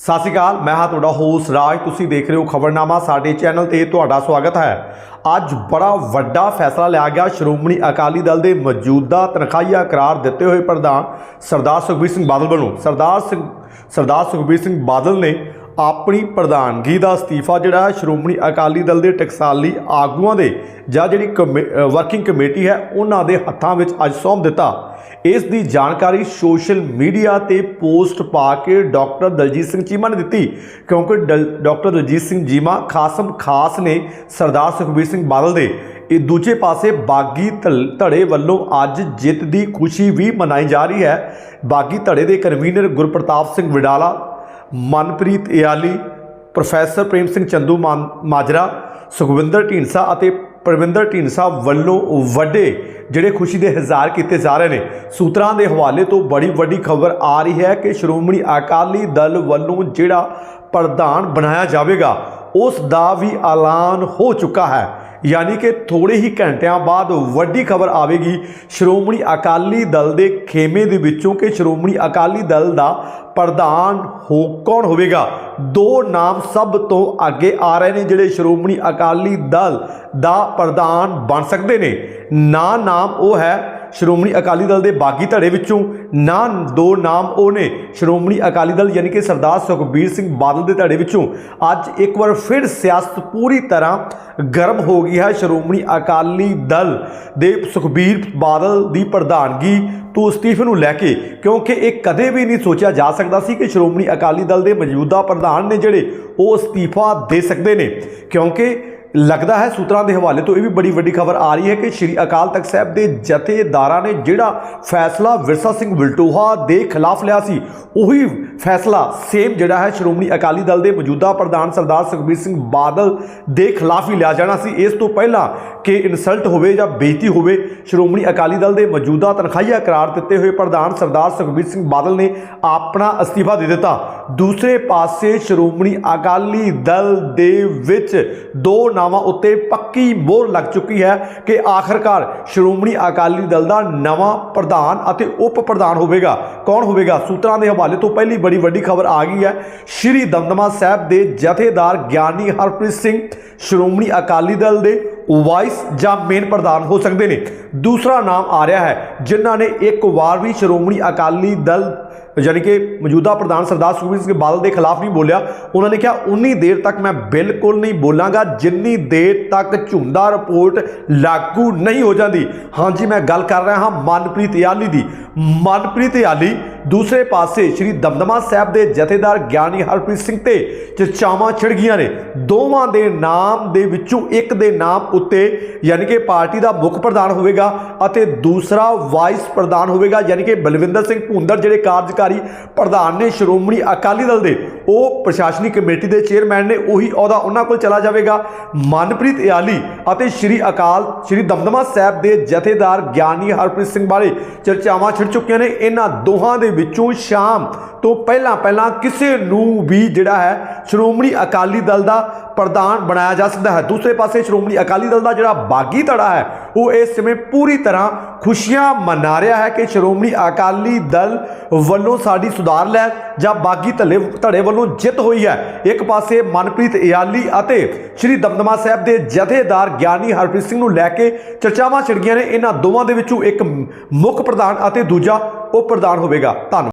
ਸਤਿ ਸ਼੍ਰੀ ਅਕਾਲ, ਮੈਂ ਹਾਂ ਤੁਹਾਡਾ ਹੋਸ ਰਾਜ। ਤੁਸੀਂ ਦੇਖ ਰਹੇ ਹੋ ਖਬਰਨਾਮਾ, ਸਾਡੇ ਚੈਨਲ ਤੇ ਤੁਹਾਡਾ ਸਵਾਗਤ ਹੈ। ਅੱਜ ਬੜਾ ਵੱਡਾ ਫੈਸਲਾ ਲਿਆ ਗਿਆ। ਸ਼੍ਰੋਮਣੀ ਅਕਾਲੀ ਦਲ ਦੇ ਮੌਜੂਦਾ ਤਨਖਾਹੀਆ ਕਰਾਰ ਦਿੱਤੇ ਹੋਏ ਪ੍ਰਧਾਨ ਸਰਦਾਰ ਸੁਖਬੀਰ ਸਿੰਘ ਬਾਦਲ ਵੱਲੋਂ। ਸਰਦਾਰ ਸਿੰਘ ਸਰਦਾਰ ਸੁਖਬੀਰ ਸਿੰਘ ਬਾਦਲ ਨੇ ਆਪਣੀ ਪ੍ਰਧਾਨਗੀ ਦਾ ਅਸਤੀਫਾ ਜਿਹੜਾ ਹੈ ਸ਼੍ਰੋਮਣੀ ਅਕਾਲੀ ਦਲ ਦੇ ਟਕਸਾਲੀ ਆਗੂਆਂ ਦੇ ਜਾਂ ਜਿਹੜੀ ਕਮੇ- ਵਰਕਿੰਗ ਕਮੇਟੀ ਹੈ, ਉਹਨਾਂ ਦੇ ਹੱਥਾਂ ਵਿੱਚ ਅੱਜ ਸੌਂਪ ਦਿੱਤਾ। ਇਸ ਦੀ ਜਾਣਕਾਰੀ ਸੋਸ਼ਲ ਮੀਡੀਆ ਤੇ ਪੋਸਟ ਪਾ ਕੇ ਡਾਕਟਰ ਦਲਜੀਤ ਸਿੰਘ ਚੀਮਾ ਨੇ ਦਿੱਤੀ, ਕਿਉਂਕਿ ਡਲ- ਡਾਕਟਰ ਦਲਜੀਤ ਸਿੰਘ ਚੀਮਾ ਖਾਸਮ ਖਾਸ ਨੇ ਸਰਦਾਰ ਸੁਖਬੀਰ ਸਿੰਘ ਬਾਦਲ ਦੇ। ਇਹ ਦੂਜੇ ਪਾਸੇ ਬਾਗੀ ਧੜੇ ਵੱਲੋਂ ਅੱਜ ਜਿੱਤ ਦੀ ਖੁਸ਼ੀ ਵੀ ਮਨਾਈ ਜਾ ਰਹੀ ਹੈ। ਬਾਗੀ ਧੜੇ ਦੇ ਕਨਵੀਨਰ ਗੁਰਪ੍ਰਤਾਪ ਸਿੰਘ ਵਿਡਾਲਾ ਮਨਪ੍ਰੀਤ ਇਆਲੀ, ਪ੍ਰੋਫੈਸਰ ਪ੍ਰੇਮ ਸਿੰਘ ਚੰਦੂ ਮਾਨ- ਮਾਜਰਾ, ਸੁਖਵਿੰਦਰ ਢੀਂਡਸਾ ਅਤੇ ਪ੍ਰਵਿੰਦਰ ਢੀਂਡਸਾ ਵੱਲੋਂ ਵੱਡੇ ਜਿਹੜੇ ਖੁਸ਼ੀ ਦੇ ਹਜ਼ਾਰ ਕੀਤੇ ਜਾ ਰਹੇ ਨੇ। ਸੂਤਰਾਂ ਦੇ ਹਵਾਲੇ ਤੋਂ ਬੜੀ ਵੱਡੀ ਖਬਰ ਆ ਰਹੀ ਹੈ ਕਿ ਸ਼੍ਰੋਮਣੀ ਅਕਾਲੀ ਦਲ ਵੱਲੋਂ ਜਿਹੜਾ ਪ੍ਰਧਾਨ ਬਣਾਇਆ ਜਾਵੇਗਾ, ਉਸ ਦਾ ਵੀ ਐਲਾਨ ਹੋ ਚੁੱਕਾ ਹੈ। ਯਾਨੀ ਕਿ ਥੋੜੇ ਹੀ ਘੰਟਿਆਂ ਬਾਅਦ ਵੱਡੀ ਖਬਰ ਆਵੇਗੀ। ਸ਼੍ਰੋਮਣੀ ਅਕਾਲੀ ਦਲ ਦੇ ਖੇਮੇ ਦੇ ਵਿੱਚੋਂ ਕਿ ਸ਼੍ਰੋਮਣੀ ਅਕਾਲੀ ਦਲ ਦਾ ਪ੍ਰਧਾਨ ਹੋ ਕੌਣ ਹੋਵੇਗਾ? ਦੋ ਨਾਮ ਸਭ ਤੋਂ ਅੱਗੇ ਆ ਰਹੇ ਨੇ, ਜਿਹੜੇ ਸ਼੍ਰੋਮਣੀ ਅਕਾਲੀ ਦਲ ਦਾ ਪ੍ਰਧਾਨ ਬਣ ਸਕਦੇ ਨੇ। ਨਾ ਨਾਮ ਉਹ ਹੈ ਸ਼੍ਰੋਮਣੀ ਅਕਾਲੀ ਦਲ ਦੇ ਬਾਗੀ ਧੜੇ ਵਿੱਚੋਂ ਨਾ ਦੋ ਨਾਮ ਉਹ ਨੇ। ਸ਼੍ਰੋਮਣੀ ਅਕਾਲੀ ਦਲ ਯਾਨੀ ਕਿ ਸਰਦਾਰ ਸੁਖਬੀਰ ਸਿੰਘ ਬਾਦਲ ਦੇ ਧੜੇ ਵਿੱਚੋਂ ਅੱਜ ਇੱਕ ਵਾਰ ਫਿਰ ਸਿਆਸਤ ਪੂਰੀ ਤਰ੍ਹਾਂ ਗਰਮ ਹੋ ਗਈ ਹੈ। ਸ਼੍ਰੋਮਣੀ ਅਕਾਲੀ ਦਲ ਦੇ ਸੁਖਬੀਰ ਬਾਦਲ ਦੀ ਪ੍ਰਧਾਨਗੀ ਤੋਂ ਅਸਤੀਫੇ ਨੂੰ ਲੈ ਕੇ, ਕਿਉਂਕਿ ਇਹ ਕਦੇ ਵੀ ਨਹੀਂ ਸੋਚਿਆ ਜਾ ਸਕਦਾ ਸੀ ਕਿ ਸ਼੍ਰੋਮਣੀ ਅਕਾਲੀ ਦਲ ਦੇ ਮੌਜੂਦਾ ਪ੍ਰਧਾਨ ਨੇ ਜਿਹੜੇ ਉਹ ਅਸਤੀਫਾ ਦੇ ਸਕਦੇ ਨੇ। ਕਿਉਂਕਿ ਲੱਗਦਾ ਹੈ ਸੂਤਰਾਂ ਦੇ ਹਵਾਲੇ ਤੋਂ ਇਹ ਵੀ ਬੜੀ ਵੱਡੀ ਖਬਰ ਆ ਰਹੀ ਹੈ ਕਿ ਸ਼੍ਰੀ ਅਕਾਲ ਤਖਤ ਸਾਹਿਬ ਦੇ ਜਥੇਦਾਰਾਂ ਨੇ ਜਿਹੜਾ ਫੈਸਲਾ ਵਿਰਸਾ ਸਿੰਘ ਵਿਲਟੋਹਾ ਦੇ ਖਿਲਾਫ ਲਿਆ ਸੀ, ਉਹੀ ਫੈਸਲਾ ਸੇਮ ਜਿਹੜਾ ਹੈ ਸ਼੍ਰੋਮਣੀ ਅਕਾਲੀ ਦਲ ਦੇ ਮੌਜੂਦਾ ਪ੍ਰਧਾਨ ਸਰਦਾਰ ਸੁਖਬੀਰ ਸਿੰਘ ਬਾਦਲ ਦੇ ਖਿਲਾਫ ਹੀ ਲਿਆ ਜਾਣਾ ਸੀ। ਇਸ ਤੋਂ ਪਹਿਲਾਂ ਕਿ ਇਨਸਲਟ ਹੋਵੇ ਜਾਂ ਬੇਇੱਜ਼ਤੀ ਹੋਵੇ, ਸ਼੍ਰੋਮਣੀ ਅਕਾਲੀ ਦਲ ਦੇ ਮੌਜੂਦਾ ਤਨਖਾਹੀਆ ਕਰਾਰ ਦਿੱਤੇ ਹੋਏ ਪ੍ਰਧਾਨ ਸਰਦਾਰ ਸੁਖਬੀਰ ਸਿੰਘ ਬਾਦਲ ਨੇ ਆਪਣਾ ਅਸਤੀਫਾ ਦੇ ਦਿੱਤਾ। ਦੂਸਰੇ ਪਾਸੇ ਸ਼੍ਰੋਮਣੀ ਅਕਾਲੀ ਦਲ ਦੇ ਵਿੱਚ ਦੋ ਨਾਵਾਂ ਉੱਤੇ ਪੱਕੀ ਮੋਹਰ ਲੱਗ ਚੁੱਕੀ ਹੈ ਕਿ ਆਖਰਕਾਰ ਸ਼੍ਰੋਮਣੀ ਅਕਾਲੀ ਦਲ ਦਾ ਨਵਾਂ ਪ੍ਰਧਾਨ ਅਤੇ ਉਪ ਪ੍ਰਧਾਨ ਹੋਵੇਗਾ। ਕੌਣ ਹੋਵੇਗਾ? ਸੂਤਰਾਂ ਦੇ ਹਵਾਲੇ ਤੋਂ ਪਹਿਲੀ ਬੜੀ ਵੱਡੀ ਖਬਰ ਆ ਗਈ ਹੈ। ਸ਼੍ਰੀ ਦਮਦਮਾ ਸਾਹਿਬ ਦੇ ਜਥੇਦਾਰ ਗਿਆਨੀ ਹਰਪ੍ਰੀਤ ਸਿੰਘ, ਸ਼੍ਰੋਮਣੀ ਅਕਾਲੀ ਦਲ ਦੇ ਵਾਈਸ ਜਾਂ ਮੇਨ ਪ੍ਰਧਾਨ ਹੋ ਸਕਦੇ ਨੇ। ਦੂਸਰਾ ਨਾਮ ਆ ਰਿਹਾ ਹੈ, ਜਿਨ੍ਹਾਂ ਨੇ ਇੱਕ ਵਾਰ ਵੀ ਸ਼੍ਰੋਮਣੀ ਅਕਾਲੀ ਦਲ ਯਾਨੀ ਕਿ ਮੌਜੂਦਾ ਪ੍ਰਧਾਨ ਸਰਦਾਰ ਸੁਖਬੀਰ ਸਿੰਘ ਬਾਦਲ ਦੇ ਖਿਲਾਫ ਨਹੀਂ ਬੋਲਿਆ, ਉਹਨਾਂ ਨੇ ਕਿਹਾ, ਉਨੀ ਦੇਰ ਤੱਕ ਮੈਂ ਬਿਲਕੁਲ ਨਹੀਂ ਬੋਲਾਂਗਾ, ਜਿੰਨੀ ਦੇਰ ਤੱਕ ਝੁੰਦਾ ਰਿਪੋਰਟ ਲਾਗੂ ਨਹੀਂ ਹੋ ਜਾਂਦੀ। ਹਾਂਜੀ ਮੈਂ ਗੱਲ ਕਰ ਰਿਹਾ ਹਾਂ ਮਨਪ੍ਰੀਤ ਇਆਲੀ ਦੀ। ਮਨਪ੍ਰੀਤ ਇਆਲੀ ਦੂਸਰੇ ਪਾਸੇ ਸ਼੍ਰੀ ਦਮਦਮਾ ਸਾਹਿਬ ਦੇ ਜਥੇਦਾਰ ਗਿਆਨੀ ਹਰਪ੍ਰੀਤ ਸਿੰਘ ਤੇ ਚਰਚਾਵਾਂ ਛਿੜ ਗਈਆਂ ਨੇ। ਦੋਵਾਂ ਦੇ ਨਾਮ ਦੇ ਵਿੱਚੋਂ ਇੱਕ ਦੇ ਨਾਮ ਉੱਤੇ ਯਾਨੀ ਕਿ ਪਾਰਟੀ ਦਾ ਮੁੱਖ ਪ੍ਰਧਾਨ ਹੋਵੇਗਾ ਅਤੇ ਦੂਸਰਾ ਵਾਈਸ ਪ੍ਰਧਾਨ ਹੋਵੇਗਾ, ਯਾਨੀ ਕਿ ਬਲਵਿੰਦਰ ਸਿੰਘ ਭੁੰਦਰ ਜਿਹੜੇ ਕਾਰਜਕਾਰੀ ਪ੍ਰਧਾਨ ਨੇ ਸ਼੍ਰੋਮਣੀ ਅਕਾਲੀ ਦਲ ਦੇ, ਉਹ ਪ੍ਰਸ਼ਾਸਨਿਕ ਕਮੇਟੀ ਦੇ ਚੇਅਰਮੈਨ ਨੇ, ਉਹੀ ਅਹੁਦਾ ਉਹਨਾਂ ਕੋਲ ਚਲਾ ਜਾਵੇਗਾ। ਮਨਪ੍ਰੀਤ ਇਆਲੀ ਅਤੇ ਸ਼੍ਰੀ ਅਕਾਲ, ਸ਼੍ਰੀ ਦਮਦਮਾ ਸਾਹਿਬ ਦੇ ਜਥੇਦਾਰ ਗਿਆਨੀ ਹਰਪ੍ਰੀਤ ਸਿੰਘ ਬਾਰੇ ਚਰਚਾਵਾਂ ਛਿੜ ਚੁੱਕੀਆਂ ਨੇ। ਇਹਨਾਂ ਦੋਹਾਂ ਦੇ ਵਿੱਚੋਂ ਸ਼ਾਮ ਤੋਂ ਪਹਿਲਾਂ ਪਹਿਲਾਂ ਕਿਸੇ ਨੂੰ ਵੀ ਜਿਹੜਾ ਹੈ ਸ਼੍ਰੋਮਣੀ ਅਕਾਲੀ ਦਲ ਦਾ ਪ੍ਰਧਾਨ ਬਣਾਇਆ ਜਾ ਸਕਦਾ ਹੈ। ਦੂਸਰੇ ਪਾਸੇ ਸ਼੍ਰੋਮਣੀ ਅਕਾਲੀ ਦਲ ਦਾ ਜਿਹੜਾ ਬਾਗੀ ਧੜਾ ਹੈ, ਉਹ ਇਸ ਸਮੇਂ ਪੂਰੀ ਤਰ੍ਹਾਂ ਖੁਸ਼ੀਆਂ ਮਨਾ ਰਿਹਾ ਹੈ ਕਿ ਸ਼੍ਰੋਮਣੀ ਅਕਾਲੀ ਦਲ ਵੱਲੋਂ ਸਾਡੀ ਸੁਧਾਰ ਲੈ ਜਾਂ ਬਾਗੀ ਧਲੇ ਧੜੇ ਵੱਲੋਂ ਜਿੱਤ ਹੋਈ ਹੈ। ਇੱਕ ਪਾਸੇ ਮਨਪ੍ਰੀਤ ਇਆਲੀ ਅਤੇ ਸ਼੍ਰੀ ਦਮਦਮਾ ਸਾਹਿਬ ਦੇ ਜਥੇਦਾਰ ਗਿਆਨੀ ਹਰਪ੍ਰੀਤ ਸਿੰਘ ਨੂੰ ਲੈ ਕੇ ਚਰਚਾਵਾਂ ਛਿੜ ਗਈਆਂ ਨੇ। ਇਹਨਾਂ ਦੋਵਾਂ ਦੇ ਵਿੱਚੋਂ ਇੱਕ ਮੁੱਖ ਪ੍ਰਧਾਨ ਅਤੇ ਦੂਜਾ ਉਪ ਪ੍ਰਧਾਨ ਹੋਵੇਗਾ। ਧੰਨਵਾਦ।